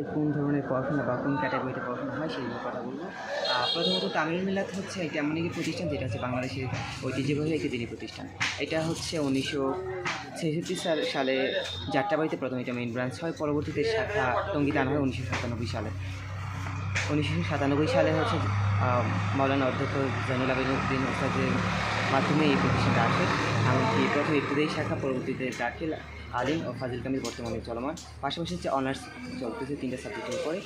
মাদ্রাসায় কোন ধরনের পড়াশোনা বা কোন ক্যাটাগরিতে পড়াশোনা হয় সেই নিয়ে কথা বলব প্রথমত তামিল মিলাত হচ্ছে একটি এমন একটি প্রতিষ্ঠান যেটা হচ্ছে বাংলাদেশের ঐতিহ্যবাহী একটি দিনী প্রতিষ্ঠান। এটা হচ্ছে উনিশশো ছেষট্টি সাল- যাত্রাবাড়িতে প্রথম এটা মেইন ব্রাঞ্চ হয়। পরবর্তীতে শাখা টঙ্গিতে আনা হয় উনিশশো সাতানব্বই সালে। উনিশশো সাতানব্বই সালে হচ্ছে মৌলানা অধ্যক্ষ জৈনুল আবেদিন ওস্তাদের মাধ্যমে এই প্রতিষ্ঠানটা আসে। এমনকি প্রথম ইবতদায়ী শাখা, পরবর্তীতে দাখিল আলিম ও ফাজিল কামিল বর্তমানে চলমান। পাশাপাশি হচ্ছে অনার্স চলতেছে তিনটা সাবজেক্টের উপরে।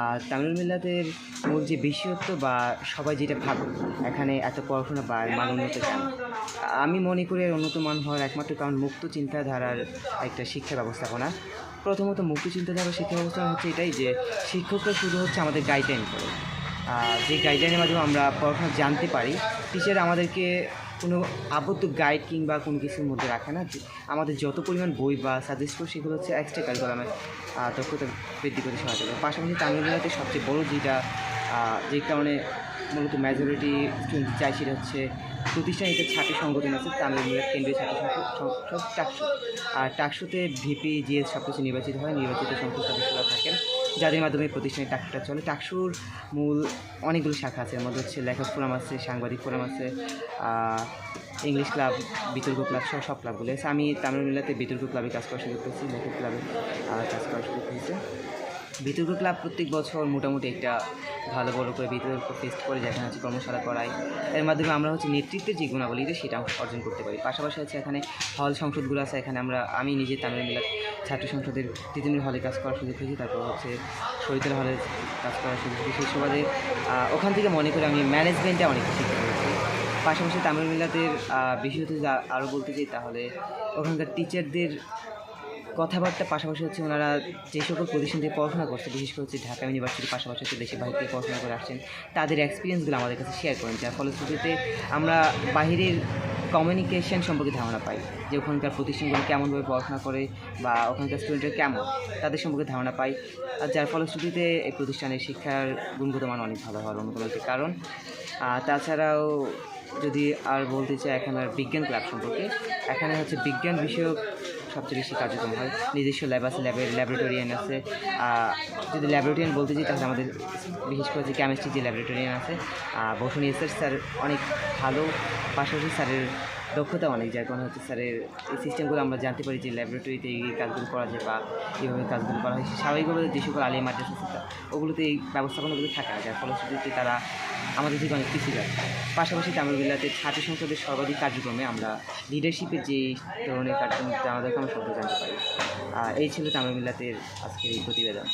আর তামিল মিল্লাতের মূল যে বিশেষত্ব বা সবাই যেটা ভাবে এখানে এত পড়াশোনা বা মান উন্নত কেন? আমি মনে করি উন্নত মান হওয়ার একমাত্র কারণ মুক্ত চিন্তাধারার একটা শিক্ষা ব্যবস্থাপনা। প্রথমত মুক্ত চিন্তাধারার শিক্ষা ব্যবস্থা হচ্ছে এটাই যে, শিক্ষকরা শুধু হচ্ছে আমাদের গাইডলাইন করে। যে গাইডলাইনের মাধ্যমে আমরা পড়াশোনা জানতে পারি টিচার আমাদেরকে কোনো আবদ্ধ গাইড কিংবা কোনো কিছুর মধ্যে রাখে না। আমাদের যত পরিমাণ বই বা সাজেস্ট করে, সেগুলো হচ্ছে এক্সট্রা কারিকুলামের দক্ষতা বৃদ্ধি করতে সহায়তা করে। পাশাপাশি তামিলনাড়ুতে সবচেয়ে বড় যেটা যে কারণে মূলত মেজরিটি স্টুডেন্ট চাই সেটা হচ্ছে প্রতিষ্ঠান এটা ছাত্র সংগঠন আছে, তামিলনাড়ু কেন্দ্রীয় ছাত্র সব- টাকসু। আর টাকসুতে ভিপি জিএস সব কিছু নির্বাচিত হয়, নির্বাচিত সংসদ সদস্যরা থাকেন। যাদের মাধ্যমে প্রতিষ্ঠানে টাকসুটা চলে। টাকসুর মূল অনেকগুলো শাখা আছে মধ্যে হচ্ছে লেখক ফোরাম আছে, সাংবাদিক ফোরাম আছে ইংলিশ ক্লাব, বিতর্ক ক্লাব সহ সব ক্লাবগুলো আছে। আমি তামিলনাড়ুতে বিতর্ক ক্লাবে কাজ করার সুযোগ পেয়েছি, লেখক ক্লাবে কাজ করার সুযোগ পেয়েছি। বিতর্ক ক্লাব প্রত্যেক বছর মোটামুটি একটা ভালো বড় করে বিতর্ক ফেস্ট করে, যেখানে হচ্ছে কর্মশালা করায়। এর মাধ্যমে আমরা হচ্ছে নেতৃত্বের যে গুণাবলী রয়েছে সেটা অর্জন করতে পারি। পাশাপাশি হচ্ছে এখানে হল সংসদগুলো আছে, এখানে আমরা, আমি নিজে তামিল মিলার ছাত্র সংসদের তিতুমির হলে কাজ করার সুযোগ পেয়েছি, তারপর হচ্ছে শহীদের হলে কাজ করার সুযোগ পেয়েছি। সেই সুবাদে ওখান থেকে মনে করি আমি ম্যানেজমেন্টে অনেক কিছু শিখতে পেরেছি। পাশাপাশি তামিল মিলাতের বিশেষত আরও বলতে চাই তাহলে, ওখানকার টিচারদের কথাবার্তা পাশাপাশি হচ্ছে ওনারা যে সকল প্রতিষ্ঠান থেকে পড়াশোনা করছে, বিশেষ করে হচ্ছে ঢাকা ইউনিভার্সিটির পাশাপাশি হচ্ছে দেশের বাইরে থেকে পড়াশোনা করে আসছেন, তাদের এক্সপিরিয়েন্সগুলো আমাদের কাছে শেয়ার করেন। যার ফলশ্রুতিতে আমরা বাহিরের কমিউনিকেশন সম্পর্কে ধারণা পাই, যে ওখানকার প্রতিষ্ঠানগুলো কেমনভাবে পড়াশোনা করে বা ওখানকার স্টুডেন্টরা কেমন, তাদের সম্পর্কে ধারণা পাই। আর যার ফলশ্রুতিতে এই প্রতিষ্ঠানের শিক্ষার গুণগত মান অনেক ভালো হওয়ার অন্যতম একটি কারণ তাছাড়াও যদি আর বলতে চাই, এখানে বিজ্ঞান ক্লাব সম্পর্কে, এখানে হচ্ছে বিজ্ঞান বিষয়ক সবচেয়ে বেশি কার্যক্রম হয়। নিজস্ব ল্যাব আছে ল্যাবের ল্যাবরেটোরিয়ান আছে। যদি ল্যাবরেটরিয়ান বলতে চাই তাহলে আমাদের বিশেষ করে যে কেমিস্ট্রি যে ল্যাবরেটরিয়ান আছে বসুন এসের স্যার অনেক ভালো, পাশাপাশি স্যারের দক্ষতা অনেক, যার কারণে হচ্ছে স্যারের এই সিস্টেমগুলো আমরা জানতে পারি যে ল্যাবরেটরিতে এই কাজগুলো করা যায় বা এইভাবে কাজগুলো করা হয়। স্বাভাবিকভাবে যে সকল আলিয়া মাদ্রাসা ওগুলোতে এই ব্যবস্থাপনাগুলো থাকে না যার ফলশ্রুতিতে তারা আমাদের থেকে অনেক কিছু যায় পাশাপাশি তামিলবিলাতে ছাত্র সংসদের সর্বাধিক কার্যক্রমে আমরা লিডারশিপের যে ধরনের কার্যক্রম আমাদেরকে আমরা সবাই জানতে পারি। এই ছিল তামিলবিলাতের আজকের এই প্রতিবেদন।